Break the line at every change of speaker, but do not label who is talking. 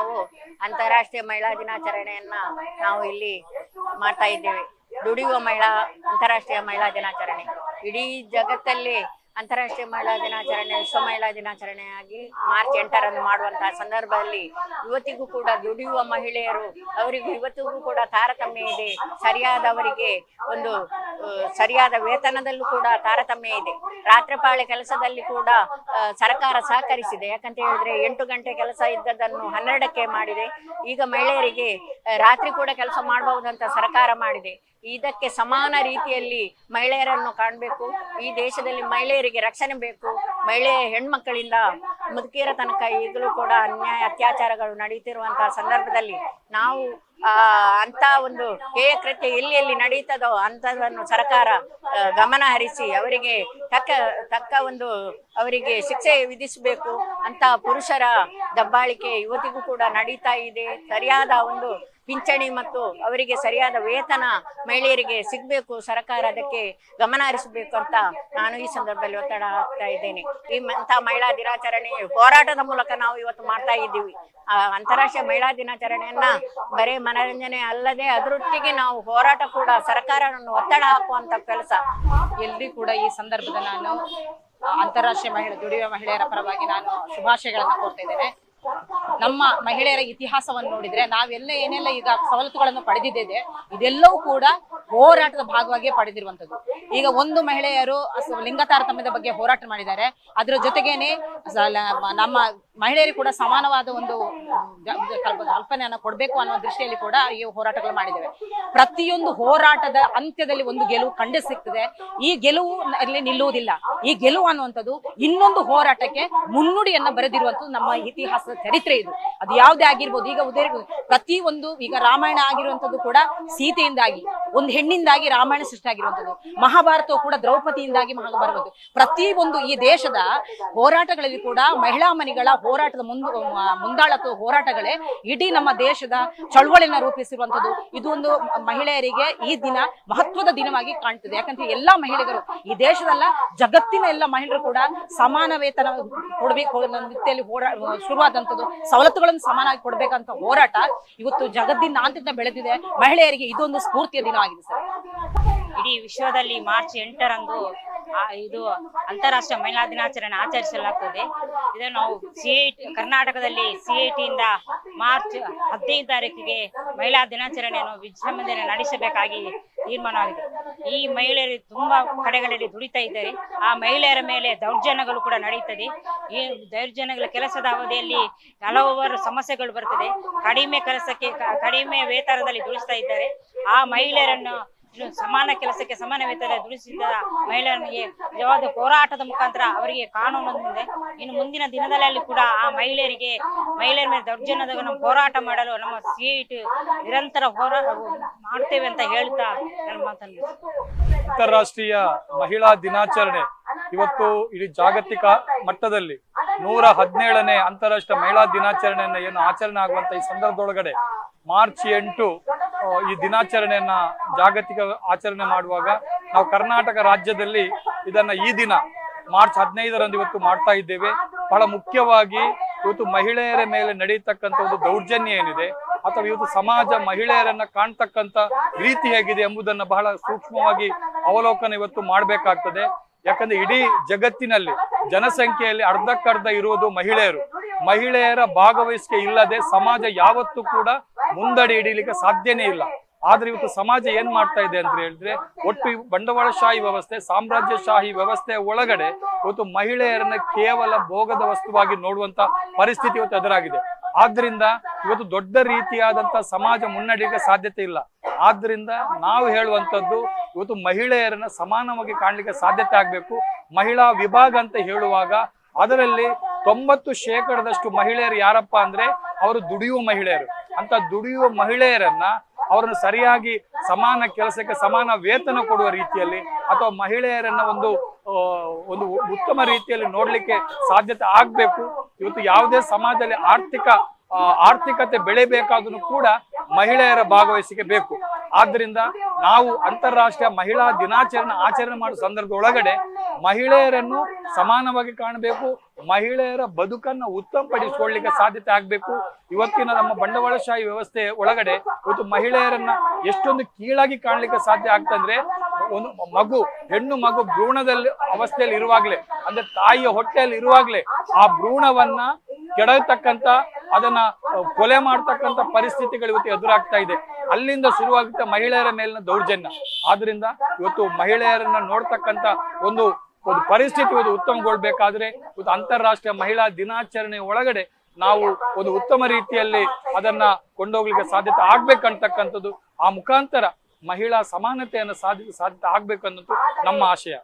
ನಾವು ಅಂತಾರಾಷ್ಟ್ರೀಯ ಮಹಿಳಾ ದಿನಾಚರಣೆಯನ್ನ ನಾವು ಇಲ್ಲಿ ಮಾಡ್ತಾ ಇದ್ದೇವೆ. ದುಡಿಯುವ ಮಹಿಳಾ, ಅಂತಾರಾಷ್ಟ್ರೀಯ ಮಹಿಳಾ ದಿನಾಚರಣೆ. ಇಡೀ ಜಗತ್ತಲ್ಲಿ ಅಂತಾರಾಷ್ಟ್ರೀಯ ಮಹಿಳಾ ದಿನಾಚರಣೆ, ವಿಶ್ವ ಮಹಿಳಾ ದಿನಾಚರಣೆಯಾಗಿ ಮಾರ್ಚ್ ಎಂಟರಂದು ಮಾಡುವಂತಹ ಸಂದರ್ಭದಲ್ಲಿ ಇವತ್ತಿಗೂ ಕೂಡ ದುಡಿಯುವ ಮಹಿಳೆಯರು, ಅವರಿಗೂ ಇವತ್ತಿಗೂ ಕೂಡ ತಾರತಮ್ಯ ಇದೆ. ಸರಿಯಾದವರಿಗೆ ಒಂದು ಸರಿಯಾದ ವೇತನದಲ್ಲೂ ಕೂಡ ತಾರತಮ್ಯ ಇದೆ. ರಾತ್ರಿ ಪಾಳಿ ಕೆಲಸದಲ್ಲಿ ಕೂಡ ಸರ್ಕಾರ ಸಹಕರಿಸಿದೆ. ಯಾಕಂತ ಹೇಳಿದ್ರೆ ಎಂಟು ಗಂಟೆ ಕೆಲಸ ಇದ್ದದನ್ನು ಹನ್ನೆರಡಕ್ಕೆ ಮಾಡಿದೆ. ಈಗ ಮಹಿಳೆಯರಿಗೆ ರಾತ್ರಿ ಕೂಡ ಕೆಲಸ ಮಾಡಬಹುದಂತ ಸರ್ಕಾರ ಮಾಡಿದೆ. ಇದಕ್ಕೆ ಸಮಾನ ರೀತಿಯಲ್ಲಿ ಮಹಿಳೆಯರನ್ನು ಕಾಣಬೇಕು. ಈ ದೇಶದಲ್ಲಿ ಮಹಿಳೆಯರಿಗೆ ರಕ್ಷಣೆ ಬೇಕು. ಮಹಿಳೆ ಹೆಣ್ಮಕ್ಕಳಿಂದ ಮುದುಕಿಯರ ತನಕ ಈಗಲೂ ಕೂಡ ಅನ್ಯಾಯ, ಅತ್ಯಾಚಾರಗಳು ನಡೆಯುತ್ತಿರುವಂತಹ ಸಂದರ್ಭದಲ್ಲಿ ನಾವು ಅಂತ ಒಂದು ಹೇಯ ಕೃತ್ಯ ಎಲ್ಲಿ ಎಲ್ಲಿ ನಡೀತದೋ ಅಂಥದನ್ನು ಸರ್ಕಾರ ಗಮನ ಹರಿಸಿ ಅವರಿಗೆ ತಕ್ಕ ತಕ್ಕ ಒಂದು ಅವರಿಗೆ ಶಿಕ್ಷೆ ವಿಧಿಸಬೇಕು. ಅಂತ ಪುರುಷರ ದಬ್ಬಾಳಿಕೆ ಇವತ್ತಿಗೂ ಕೂಡ ನಡೀತಾ ಇದೆ. ಸರಿಯಾದ ಒಂದು ಪಿಂಚಣಿ ಮತ್ತು ಅವರಿಗೆ ಸರಿಯಾದ ವೇತನ ಮಹಿಳೆಯರಿಗೆ ಸಿಗಬೇಕು, ಸರ್ಕಾರ ಅದಕ್ಕೆ ಗಮನ ಹರಿಸಬೇಕು ಅಂತ ನಾನು ಈ ಸಂದರ್ಭದಲ್ಲಿ ಒತ್ತಡ ಹಾಕ್ತಾ ಇದ್ದೇನೆ. ಈ ಅಂತ ಮಹಿಳಾ ದಿನಾಚರಣೆ ಹೋರಾಟದ ಮೂಲಕ ನಾವು ಇವತ್ತು ಮಾಡ್ತಾ ಇದ್ದೀವಿ. ಆ ಅಂತಾರಾಷ್ಟ್ರೀಯ ಮಹಿಳಾ ದಿನಾಚರಣೆಯನ್ನ ಬರೀ ಮನರಂಜನೆ ಅಲ್ಲದೆ ಅದರೊಟ್ಟಿಗೆ ನಾವು ಹೋರಾಟ ಕೂಡ ಸರ್ಕಾರವನ್ನು ಒತ್ತಡ ಹಾಕುವಂತ ಕೆಲಸ.
ಎಲ್ರಿ ಕೂಡ ಈ ಸಂದರ್ಭದಲ್ಲಿ ನಾನು ಅಂತಾರಾಷ್ಟ್ರೀಯ ಮಹಿಳೆ, ದುಡಿಯುವ ಮಹಿಳೆಯರ ಪರವಾಗಿ ನಾನು ಶುಭಾಶಯಗಳನ್ನು ಕೊಡ್ತಿದ್ದೇನೆ ನಮ್ಮ ಮಹಿಳೆಯರ ಇತಿಹಾಸವನ್ನು ನೋಡಿದ್ರೆ ನಾವೆಲ್ಲ ಏನೆಲ್ಲ ಈಗ ಸವಲತ್ತುಗಳನ್ನು ಪಡೆದಿದ್ದೇವೆ ಇದೆಲ್ಲವೂ ಕೂಡ ಹೋರಾಟದ ಭಾಗವಾಗಿ ಪಡೆದಿರುವಂತದ್ದು ಈಗ ಒಂದು ಮಹಿಳೆಯರು ಲಿಂಗ ತಾರತಮ್ಯದ ಬಗ್ಗೆ ಹೋರಾಟ ಮಾಡಿದ್ದಾರೆ. ಅದರ ಜೊತೆಗೇನೆ ನಮ್ಮ ಮಹಿಳೆಯರಿಗೆ ಕೂಡ ಸಮಾನವಾದ ಒಂದು ಕಲ್ಪನೆಯನ್ನು ಕೊಡಬೇಕು ಅನ್ನೋ ದೃಷ್ಟಿಯಲ್ಲಿ ಕೂಡ ಈ ಹೋರಾಟಗಳು ಮಾಡಿದ್ದೇವೆ. ಪ್ರತಿಯೊಂದು ಹೋರಾಟದ ಅಂತ್ಯದಲ್ಲಿ ಒಂದು ಗೆಲುವು ಕಂಡು ಸಿಗ್ತದೆ. ಈ ಗೆಲುವು ಅಲ್ಲಿ ನಿಲ್ಲುವುದಿಲ್ಲ. ಈ ಗೆಲುವು ಅನ್ನುವಂಥದ್ದು ಇನ್ನೊಂದು ಹೋರಾಟಕ್ಕೆ ಮುನ್ನುಡಿಯನ್ನ ಬರೆದಿರುವಂತದ್ದು ನಮ್ಮ ಇತಿಹಾಸದ ಚರಿತ್ರೆ ಇದು. ಅದು ಯಾವುದೇ ಆಗಿರ್ಬೋದು. ಈಗ ಉದಯ ಪ್ರತಿ ಒಂದು ಈಗ ರಾಮಾಯಣ ಆಗಿರುವಂಥದ್ದು ಕೂಡ ಸೀತೆಯಿಂದಾಗಿ. ಒಂದು ಹೆಣ್ಣಿಂದಾಗಿ ರಾಮಾಯಣ ಸೃಷ್ಟಿ ಆಗಿರುವಂಥದ್ದು ಮಹಾಭಾರತವು ಕೂಡ ದ್ರೌಪದಿಯಿಂದಾಗಿ ಮಹಾಭಾರತ ಪ್ರತಿ ಒಂದು ಈ ದೇಶದ ಹೋರಾಟಗಳಲ್ಲಿ ಕೂಡ ಮಹಿಳಾ ಮನಿಗಳ ಹೋರಾಟದ ಮುಂದು ಮುಂದಾಳತ್ವ ಹೋರಾಟಗಳೇ ಇಡೀ ನಮ್ಮ ದೇಶದ ಚಳವಳಿಯನ್ನ ರೂಪಿಸಿರುವಂಥದ್ದು. ಇದು ಒಂದು ಮಹಿಳೆಯರಿಗೆ ಈ ದಿನ ಮಹತ್ವದ ದಿನವಾಗಿ ಕಾಣ್ತದೆ. ಯಾಕಂದ್ರೆ ಎಲ್ಲಾ ಮಹಿಳೆಯರು ಈ ದೇಶದಲ್ಲ ಜಗತ್ತಿನ ಎಲ್ಲ ಮಹಿಳೆಯರು ಕೂಡ ಸಮಾನ ವೇತನ ಕೊಡಬೇಕು ನಿಟ್ಟಿನಲ್ಲಿ ಹೋರಾ, ಶುರುವಾದಂಥದ್ದು. ಸವಲತ್ತುಗಳನ್ನು ಸಮಾನವಾಗಿ ಕೊಡಬೇಕಂತ ಹೋರಾಟ ಇವತ್ತು ಜಗತ್ತಿನಾದ್ಯಂತ ಬೆಳೆದಿದೆ. ಮಹಿಳೆಯರಿಗೆ ಇದೊಂದು ಸ್ಫೂರ್ತಿಯ ದಿನ ಆಗಿದೆ ಸರ್.
ಇಡೀ ವಿಶ್ವದಲ್ಲಿ ಮಾರ್ಚ್ ಎಂಟರಂದು ಇದು ಅಂತಾರಾಷ್ಟ್ರೀಯ ಮಹಿಳಾ ದಿನಾಚರಣೆ ಆಚರಿಸಲಾಗುತ್ತದೆ ಇದನ್ನು ನಾವು ಸಿ ಕರ್ನಾಟಕದಲ್ಲಿ ಸಿ ಇಂದ ಮಾರ್ಚ್ ಹದಿನೈದು ತಾರೀಕಿಗೆ ಮಹಿಳಾ ದಿನಾಚರಣೆಯನ್ನು ವಿಜೃಂಭಣೆ ನಡೆಸಬೇಕಾಗಿ ತೀರ್ಮಾನವಾಗಿದೆ. ಈ ಮಹಿಳೆಯರು ತುಂಬಾ ಕಡೆಗಳಲ್ಲಿ ದುಡಿತಾ ಇದ್ದಾರೆ. ಆ ಮಹಿಳೆಯರ ಮೇಲೆ ದೌರ್ಜನ್ಯಗಳು ಕೂಡ ನಡೀತದೆ ಈ ದೌರ್ಜನ್ಯಗಳ ಕೆಲಸದ ಅವಧಿಯಲ್ಲಿ ಹಲವಾರು ಸಮಸ್ಯೆಗಳು ಬರ್ತದೆ ಕಡಿಮೆ ಕೆಲಸಕ್ಕೆ, ಕಡಿಮೆ ವೇತನದಲ್ಲಿ ದುಡಿಸ್ತಾ ಇದ್ದಾರೆ. ಆ ಮಹಿಳೆಯರನ್ನು ಸಮಾನ ಕೆಲಸಕ್ಕೆ ಸಮಾನ ವೇತನ ದುಡಿಸಿದ ಮಹಿಳೆಯರಿಗೆ ನಿಜವಾದ ಹೋರಾಟದ ಮುಖಾಂತರ ಅವರಿಗೆ ಕಾನೂನು ಮುಂದೆ ಇನ್ನು ಮುಂದಿನ ದಿನದಲ್ಲಿ ಕೂಡ ಆ ಮಹಿಳೆಯರಿಗೆ, ಮಹಿಳೆಯರ ಮೇಲೆ ದೌರ್ಜನ್ಯದ ಹೋರಾಟ ಮಾಡಲು ನಮ್ಮ ಸೀಟ್ ನಿರಂತರ ಹೋರಾಟ ಮಾಡ್ತೇವೆ ಅಂತ ಹೇಳ್ತಾ ನನ್ನ ಮಾತನ್ನು
ಅಂತಾರಾಷ್ಟ್ರೀಯ ಮಹಿಳಾ ದಿನಾಚರಣೆ ಇವತ್ತು ಇಡೀ ಜಾಗತಿಕ ಮಟ್ಟದಲ್ಲಿ ನೂರ ಹದಿನೇಳನೇ ಅಂತಾರಾಷ್ಟ್ರೀಯ ಮಹಿಳಾ ದಿನಾಚರಣೆಯನ್ನ ಏನು ಆಚರಣೆ ಆಗುವಂತ ಈ ಸಂದರ್ಭದೊಳಗಡೆ ಮಾರ್ಚ್ ಎಂಟು ಈ ದಿನಾಚರಣೆಯನ್ನ ಜಾಗತಿಕ ಆಚರಣೆ ಮಾಡುವಾಗ ನಾವು ಕರ್ನಾಟಕ ರಾಜ್ಯದಲ್ಲಿ ಇದನ್ನ ಈ ದಿನ ಮಾರ್ಚ್ ಹದಿನೈದರಂದು ಇವತ್ತು ಮಾಡ್ತಾ ಇದ್ದೇವೆ. ಬಹಳ ಮುಖ್ಯವಾಗಿ ಇವತ್ತು ಮಹಿಳೆಯರ ಮೇಲೆ ನಡೆಯತಕ್ಕಂಥ ಒಂದು ದೌರ್ಜನ್ಯ ಏನಿದೆ ಅಥವಾ ಇವತ್ತು ಸಮಾಜ ಮಹಿಳೆಯರನ್ನ ಕಾಣ್ತಕ್ಕಂಥ ರೀತಿ ಹೇಗಿದೆ ಎಂಬುದನ್ನ ಬಹಳ ಸೂಕ್ಷ್ಮವಾಗಿ ಅವಲೋಕನ ಇವತ್ತು ಮಾಡಬೇಕಾಗ್ತದೆ. ಯಾಕಂದ್ರೆ ಇಡೀ ಜಗತ್ತಿನಲ್ಲಿ ಜನಸಂಖ್ಯೆಯಲ್ಲಿ ಅರ್ಧಕ್ಕರ್ಧ ಇರುವುದು ಮಹಿಳೆಯರು. ಮಹಿಳೆಯರ ಭಾಗವಹಿಸಿಕೆ ಇಲ್ಲದೆ ಸಮಾಜ ಯಾವತ್ತೂ ಕೂಡ ಮುಂದಡಿ ಹಿಡಿಲಿಕ್ಕೆ ಸಾಧ್ಯನೇ ಇಲ್ಲ. ಆದ್ರೆ ಇವತ್ತು ಸಮಾಜ ಏನ್ ಮಾಡ್ತಾ ಇದೆ ಅಂತ ಹೇಳಿದ್ರೆ, ಒಟ್ಟು ಬಂಡವಾಳಶಾಹಿ ವ್ಯವಸ್ಥೆ, ಸಾಮ್ರಾಜ್ಯಶಾಹಿ ವ್ಯವಸ್ಥೆ ಒಳಗಡೆ ಇವತ್ತು ಮಹಿಳೆಯರನ್ನ ಕೇವಲ ಭೋಗದ ವಸ್ತುವಾಗಿ ನೋಡುವಂತ ಪರಿಸ್ಥಿತಿ ಇವತ್ತು ಎದುರಾಗಿದೆ. ಆದ್ರಿಂದ ಇವತ್ತು ದೊಡ್ಡ ರೀತಿಯಾದಂತ ಸಮಾಜ ಮುನ್ನಡೆಯಲಿಕ್ಕೆ ಸಾಧ್ಯತೆ ಇಲ್ಲ. ಆದ್ರಿಂದ ನಾವು ಹೇಳುವಂತದ್ದು ಇವತ್ತು ಮಹಿಳೆಯರನ್ನ ಸಮಾನವಾಗಿ ಕಾಣಲಿಕ್ಕೆ ಸಾಧ್ಯತೆ ಆಗ್ಬೇಕು. ಮಹಿಳಾ ವಿಭಾಗ ಅಂತ ಹೇಳುವಾಗ ಅದರಲ್ಲಿ ತೊಂಬತ್ತು ಶೇಕಡದಷ್ಟು ಮಹಿಳೆಯರು ಯಾರಪ್ಪ ಅಂದ್ರೆ, ಅವರು ದುಡಿಯುವ ಮಹಿಳೆಯರು. ಅಂತ ದುಡಿಯುವ ಮಹಿಳೆಯರನ್ನ ಅವರನ್ನು ಸರಿಯಾಗಿ ಸಮಾನ ಕೆಲಸಕ್ಕೆ ಸಮಾನ ವೇತನ ಕೊಡುವ ರೀತಿಯಲ್ಲಿ ಅಥವಾ ಮಹಿಳೆಯರನ್ನ ಒಂದು ಒಂದು ಉತ್ತಮ ರೀತಿಯಲ್ಲಿ ನೋಡ್ಲಿಕ್ಕೆ ಸಾಧ್ಯತೆ ಆಗ್ಬೇಕು. ಇವತ್ತು ಯಾವುದೇ ಸಮಾಜದಲ್ಲಿ ಆರ್ಥಿಕ ಆರ್ಥಿಕತೆ ಬೆಳೆಬೇಕಾದ್ರೂ ಕೂಡ ಮಹಿಳೆಯರ ಭಾಗವಹಿಸಿಕೆ ಬೇಕು. ಆದ್ರಿಂದ ನಾವು ಅಂತಾರಾಷ್ಟ್ರೀಯ ಮಹಿಳಾ ದಿನಾಚರಣೆ ಆಚರಣೆ ಮಾಡುವ ಸಂದರ್ಭದೊಳಗಡೆ ಮಹಿಳೆಯರನ್ನು ಸಮಾನವಾಗಿ ಕಾಣಬೇಕು, ಮಹಿಳೆಯರ ಬದುಕನ್ನು ಉತ್ತಮಪಡಿಸಿಕೊಳ್ಳಿಕ್ಕೆ ಸಾಧ್ಯತೆ ಆಗಬೇಕು. ಇವತ್ತಿನ ನಮ್ಮ ಬಂಡವಾಳಶಾಹಿ ವ್ಯವಸ್ಥೆ ಒಳಗಡೆ ಇವತ್ತು ಮಹಿಳೆಯರನ್ನ ಎಷ್ಟೊಂದು ಕೀಳಾಗಿ ಕಾಣಲಿಕ್ಕೆ ಸಾಧ್ಯ ಆಗ್ತಂದ್ರೆ ಒಂದು ಮಗು, ಹೆಣ್ಣು ಮಗು ಭ್ರೂಣದಲ್ಲಿ ಅವಸ್ಥೆಯಲ್ಲಿ ಇರುವಾಗಲೇ, ಅಂದ್ರೆ ತಾಯಿಯ ಹೊಟ್ಟೆಯಲ್ಲಿ ಇರುವಾಗಲೇ ಆ ಭ್ರೂಣವನ್ನ ಕೆಡತಕ್ಕಂತ ಅದನ್ನ ಕೊಲೆ ಮಾಡ್ತಕ್ಕಂಥ ಪರಿಸ್ಥಿತಿಗಳು ಇವತ್ತು ಎದುರಾಗ್ತಾ ಇದೆ. ಅಲ್ಲಿಂದ ಶುರುವಾಗುತ್ತೆ ಮಹಿಳೆಯರ ಮೇಲಿನ ದೌರ್ಜನ್ಯ. ಆದ್ರಿಂದ ಇವತ್ತು ಮಹಿಳೆಯರನ್ನ ನೋಡ್ತಕ್ಕಂತ ಒಂದು ಒಂದು ಪರಿಸ್ಥಿತಿ ಇವತ್ತು ಉತ್ತಮಗೊಳ್ಬೇಕಾದ್ರೆ ಇವತ್ತು ಅಂತಾರಾಷ್ಟ್ರೀಯ ಮಹಿಳಾ ದಿನಾಚರಣೆ ಒಳಗಡೆ ನಾವು ಒಂದು ಉತ್ತಮ ರೀತಿಯಲ್ಲಿ ಅದನ್ನ ಕೊಂಡೋಗ್ಲಿಕ್ಕೆ ಸಾಧ್ಯತೆ ಆಗ್ಬೇಕಂತಕ್ಕಂಥದ್ದು, ಆ ಮುಖಾಂತರ ಮಹಿಳಾ ಸಮಾನತೆಯನ್ನು ಸಾಧಿಸ ಸಾಧ್ಯತೆ ಆಗ್ಬೇಕನ್ನೋದು ನಮ್ಮ ಆಶಯ.